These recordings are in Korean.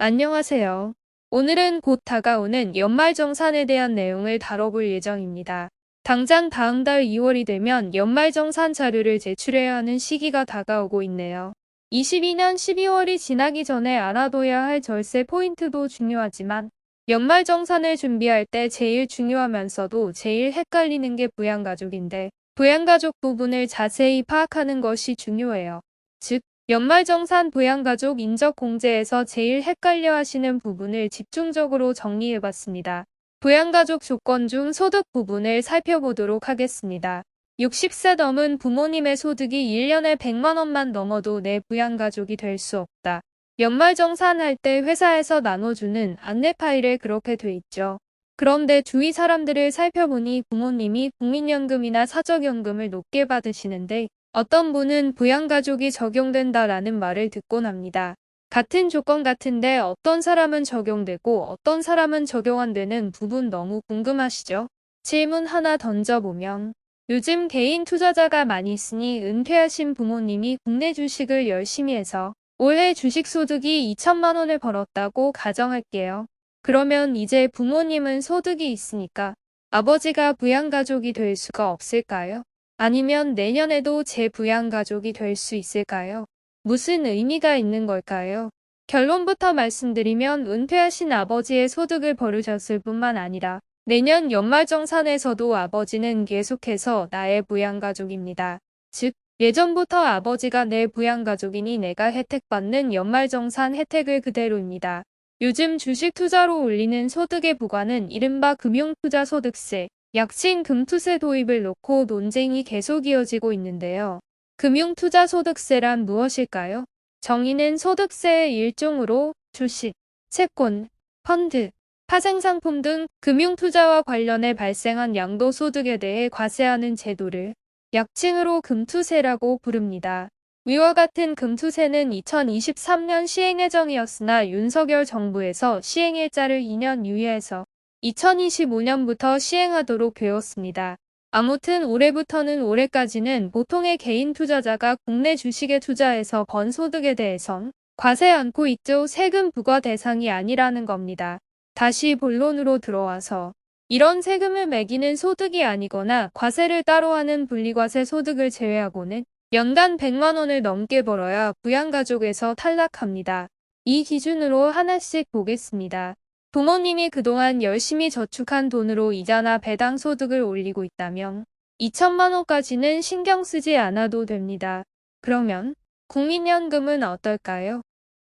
안녕하세요. 오늘은 곧 다가오는 연말정산에 대한 내용을 다뤄볼 예정입니다. 당장 다음 달 2월이 되면 연말정산 자료를 제출해야 하는 시기가 다가오고 있네요. 22년 12월이 지나기 전에 알아둬야 할 절세 포인트도 중요하지만 연말정산을 준비할 때 제일 중요하면서도 제일 헷갈리는 게 부양가족인데 부양가족 부분을 자세히 파악하는 것이 중요해요. 즉, 연말정산 부양가족 인적공제에서 제일 헷갈려 하시는 부분을 집중적으로 정리해봤습니다. 부양가족 조건 중 소득 부분을 살펴보도록 하겠습니다. 60세 넘은 부모님의 소득이 1년에 100만원만 넘어도 내 부양가족이 될 수 없다. 연말정산할 때 회사에서 나눠주는 안내 파일에 그렇게 돼 있죠. 그런데 주위 사람들을 살펴보니 부모님이 국민연금이나 사적연금을 높게 받으시는데 어떤 분은 부양가족이 적용된다라는 말을 듣곤 합니다. 같은 조건 같은데 어떤 사람은 적용되고 어떤 사람은 적용 안 되는 부분 너무 궁금하시죠? 질문 하나 던져보면 요즘 개인 투자자가 많이 있으니 은퇴하신 부모님이 국내 주식을 열심히 해서 올해 주식 소득이 2천만 원을 벌었다고 가정할게요. 그러면 이제 부모님은 소득이 있으니까 아버지가 부양가족이 될 수가 없을까요? 아니면 내년에도 제 부양가족이 될 수 있을까요? 무슨 의미가 있는 걸까요? 결론부터 말씀드리면 은퇴하신 아버지의 소득을 벌으셨을 뿐만 아니라 내년 연말정산에서도 아버지는 계속해서 나의 부양가족입니다. 즉, 예전부터 아버지가 내 부양가족이니 내가 혜택받는 연말정산 혜택을 그대로입니다. 요즘 주식 투자로 올리는 소득의 부과는 이른바 금융투자소득세, 약칭 금투세 도입을 놓고 논쟁이 계속 이어지고 있는데요. 금융투자소득세란 무엇일까요? 정의는 소득세의 일종으로 주식, 채권, 펀드, 파생상품 등 금융투자와 관련해 발생한 양도소득에 대해 과세하는 제도를 약칭으로 금투세라고 부릅니다. 위와 같은 금투세는 2023년 시행 예정이었으나 윤석열 정부에서 시행일자를 2년 유예해서 2025년부터 시행하도록 되었습니다. 아무튼 올해부터는 올해까지는 보통의 개인 투자자가 국내 주식에 투자해서 번 소득에 대해선 과세 않고 있죠. 세금 부과 대상이 아니라는 겁니다. 다시 본론으로 들어와서 이런 세금을 매기는 소득이 아니거나 과세를 따로 하는 분리과세 소득을 제외하고는 연간 100만원을 넘게 벌어야 부양가족에서 탈락합니다. 이 기준으로 하나씩 보겠습니다. 부모님이 그동안 열심히 저축한 돈으로 이자나 배당 소득을 올리고 있다면 2천만 원까지는 신경 쓰지 않아도 됩니다. 그러면 국민연금은 어떨까요?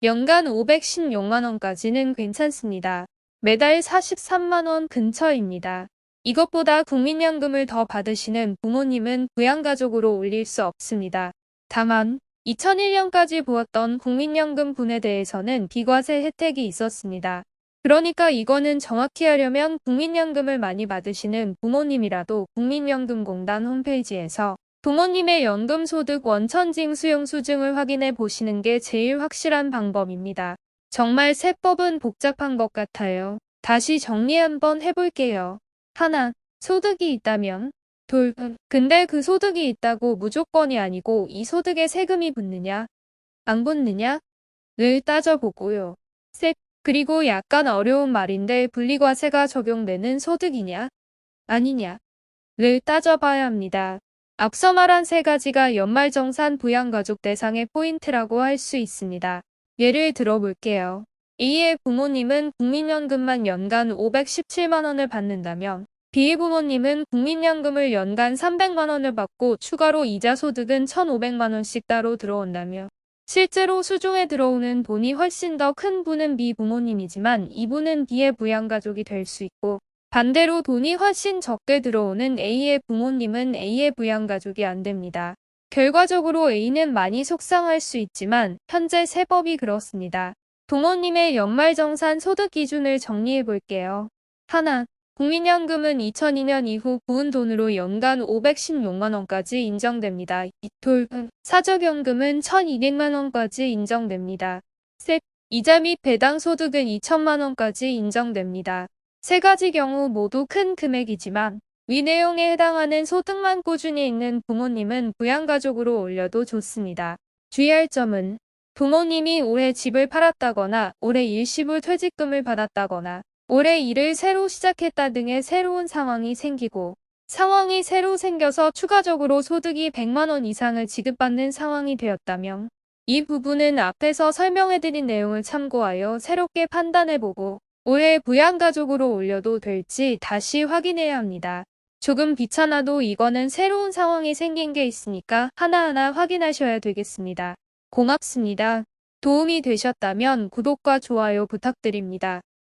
연간 516만 원까지는 괜찮습니다. 매달 43만 원 근처입니다. 이것보다 국민연금을 더 받으시는 부모님은 부양가족으로 올릴 수 없습니다. 다만 2001년까지 보았던 국민연금 분에 대해서는 비과세 혜택이 있었습니다. 그러니까 이거는 정확히 하려면 국민연금을 많이 받으시는 부모님이라도 국민연금공단 홈페이지에서 부모님의 연금소득 원천징 수용 수증을 확인해 보시는 게 제일 확실한 방법입니다. 정말 세법은 복잡한 것 같아요. 다시 정리 한번 해볼게요. 하나, 소득이 있다면 둘, 근데 그 소득이 있다고 무조건이 아니고 이 소득에 세금이 붙느냐, 안 붙느냐를 따져보고요. 셋, 그리고 약간 어려운 말인데 분리과세가 적용되는 소득이냐, 아니냐를 따져봐야 합니다. 앞서 말한 세 가지가 연말정산 부양가족 대상의 포인트라고 할 수 있습니다. 예를 들어볼게요. A의 부모님은 국민연금만 연간 517만원을 받는다면 B의 부모님은 국민연금을 연간 300만원을 받고 추가로 이자 소득은 1,500만원씩 따로 들어온다며 실제로 수중에 들어오는 돈이 훨씬 더 큰 분은 B 부모님이지만 이분은 B의 부양가족이 될 수 있고 반대로 돈이 훨씬 적게 들어오는 A의 부모님은 A의 부양가족이 안 됩니다. 결과적으로 A는 많이 속상할 수 있지만 현재 세법이 그렇습니다. 부모님의 연말정산 소득 기준을 정리해 볼게요. 하나, 국민연금은 2002년 이후 부은 돈으로 연간 516만원까지 인정됩니다. 이돌, 사적연금은 1200만원까지 인정됩니다. 셋, 이자 및 배당 소득은 2천만원까지 인정됩니다. 세 가지 경우 모두 큰 금액이지만 위 내용에 해당하는 소득만 꾸준히 있는 부모님은 부양가족으로 올려도 좋습니다. 주의할 점은 부모님이 올해 집을 팔았다거나 올해 일시불 퇴직금을 받았다거나 올해 일을 새로 시작했다 등의 새로운 상황이 생기고 상황이 새로 생겨서 추가적으로 소득이 100만 원 이상을 지급받는 상황이 되었다면 이 부분은 앞에서 설명해드린 내용을 참고하여 새롭게 판단해보고 올해 부양가족으로 올려도 될지 다시 확인해야 합니다. 조금 귀찮아도 이거는 새로운 상황이 생긴 게 있으니까 하나하나 확인하셔야 되겠습니다. 고맙습니다. 도움이 되셨다면 구독과 좋아요 부탁드립니다.